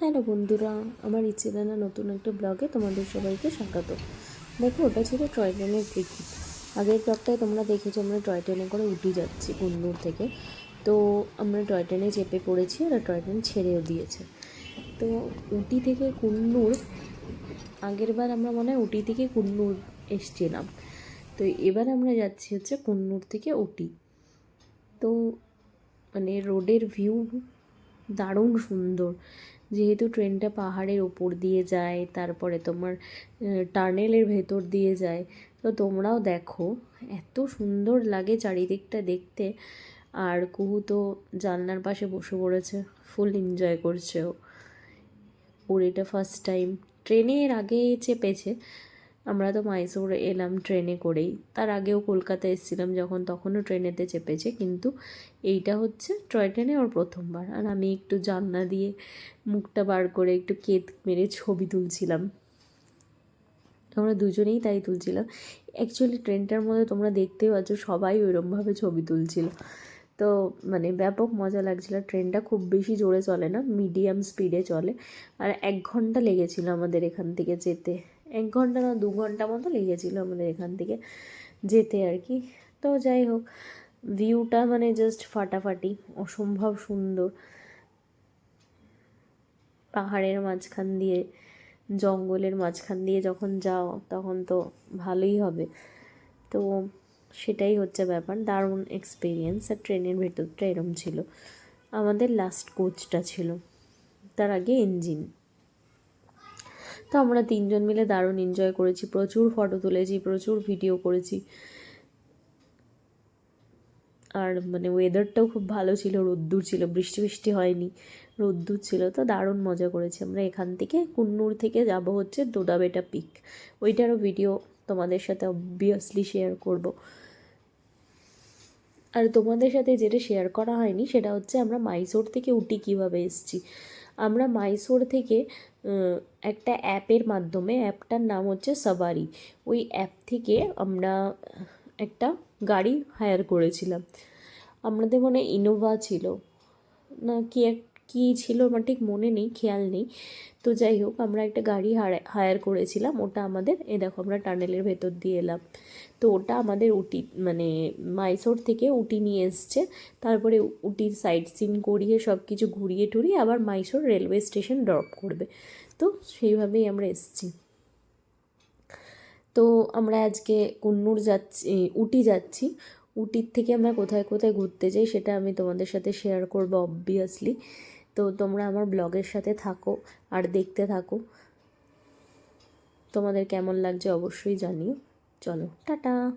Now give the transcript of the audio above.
Hello বন্ধুরা, আমার ইচ্ছে জানা নতুন একটা ব্লগে তোমাদের সবাইকে স্বাগত। দেখো, ওটা ছিল টয় ট্রেনের টিকিট। আগের ব্লগটায় তোমরা দেখেছ, আমরা টয় ট্রেনে করে উঠি যাচ্ছি কুন্নুর থেকে। তো আমরা টয় ট্রেনে চেপে পড়েছি আর টয় ট্রেন ছেড়েও দিয়েছে। তো উটি থেকে কুন্নুর, আগের বার আমরা মনে হয় উটি থেকে কুন্নুর এসছিলাম। তো এবার আমরা যাচ্ছি হচ্ছে কুন্নুর থেকে উটি। তো মানে রোডের ভিউ দারুণ সুন্দর। যেহেতু ট্রেনটা পাহাড়ের ওপর দিয়ে যায়, তারপরে তোমার টার্নেলের ভেতর দিয়ে যায়, তো তোমরাও দেখো, এত সুন্দর লাগে চারিদিকটা দেখতে। আর কুহু তো জানলার পাশে বসে পড়েছে ফুল এনজয় করছে ও। ওর এটা ফার্স্ট টাইম ট্রেনে এর আগে চেপেছে আমরা তো মাইসোর এলাম ট্রেনে করেই। তার আগেও কলকাতা এসেছিলাম যখন, তখনও ট্রেনেতে চেপেছে, কিন্তু এইটা হচ্ছে টয় ট্রেনে ওর প্রথমবার। আর আমি একটু জানলা দিয়ে মুখটা বার করে একটু কেত মেরে ছবি তুলছিলাম। আমরা দুজনেই তাই তুলছিলাম। অ্যাকচুয়ালি ট্রেনটার মধ্যে তোমরা দেখতেই পাচ্ছ, সবাই ওইরকমভাবে ছবি তুলছিল। তো মানে ব্যাপক মজা লাগছিল। ট্রেনটা খুব বেশি জোরে চলে না মিডিয়াম স্পিডে চলে। আর এক ঘণ্টা লেগেছিল আমাদের এখান থেকে যেতে। এক ঘণ্টা না দু ঘণ্টা মতো লেগেছিলো আমাদের এখান থেকে যেতে আর কি। তো যাই হোক ভিউটা মানে জাস্ট ফাটাফাটি, অসম্ভব সুন্দর। পাহাড়ের মাঝখান দিয়ে, জঙ্গলের মাঝখান দিয়ে যখন যাও তখন তো ভালোই হবে। তো সেটাই হচ্ছে ব্যাপার, দারুণ এক্সপিরিয়েন্স আর ট্রেনের ভেতরটা এরম ছিল। আমাদের লাস্ট কোচটা ছিল। তার আগে ইঞ্জিন তো আমরা তিনজন মিলে দারুণ এনজয় করেছি, প্রচুর ফটো তুলেছি, প্রচুর ভিডিও করেছি। আর মানে ওয়েদারটাও খুব ভালো ছিল, রোদ্দুর ছিল, বৃষ্টি বৃষ্টি হয়নি, রোদ্দুর ছিল, তো দারুণ মজা করেছি। আমরা এখান থেকে কুন্নুর থেকে যাব হচ্ছে দোদাবেটা পিক ওইটারও ভিডিও তোমাদের সাথে অবভিয়াসলি শেয়ার করব। আর তোমাদের সাথে যেটা শেয়ার করা হয়নি, সেটা হচ্ছে আমরা মাইসোর থেকে উটি কীভাবে এসেছি। আমরা মাইসোর থেকে একটা অ্যাপের মাধ্যমে অ্যাপটার নাম হচ্ছে সাবারি ওই অ্যাপ থেকে আমরা একটা গাড়ি হায়ার করেছিলাম। আমাদের মনে ইনোভা ছিল। না, কি এক কী ছিল আমার ঠিক মনে নেই, খেয়াল নেই। তো যাই হোক, আমরা একটা গাড়ি হায়ার করেছিলাম। ওটা আমাদের এ দেখো আমরা টানেলের ভেতর দিয়ে এলাম। তো ওটা আমাদের উটি মানে মাইসোর থেকে উটি নিয়ে এসছে। তারপরে উটির সাইড সিন করিয়ে সব কিছু ঘুরিয়ে টুরিয়ে আবার মাইসোর রেলওয়ে স্টেশন ড্রপ করবে। তো সেইভাবেই আমরা এসছি। তো আমরা আজকে কুন্নুর যাচ্ছি, উটি যাচ্ছি। উটির থেকে আমরা কোথায় কোথায় ঘুরতে যাই সেটা আমি তোমাদের সাথে শেয়ার করব অবভিয়াসলি তো তোমরা আমার ব্লগের সাথে থাকো আর দেখতে থাকো। তোমাদের কেমন লাগছে অবশ্যই জানিও। চলো, টাটা!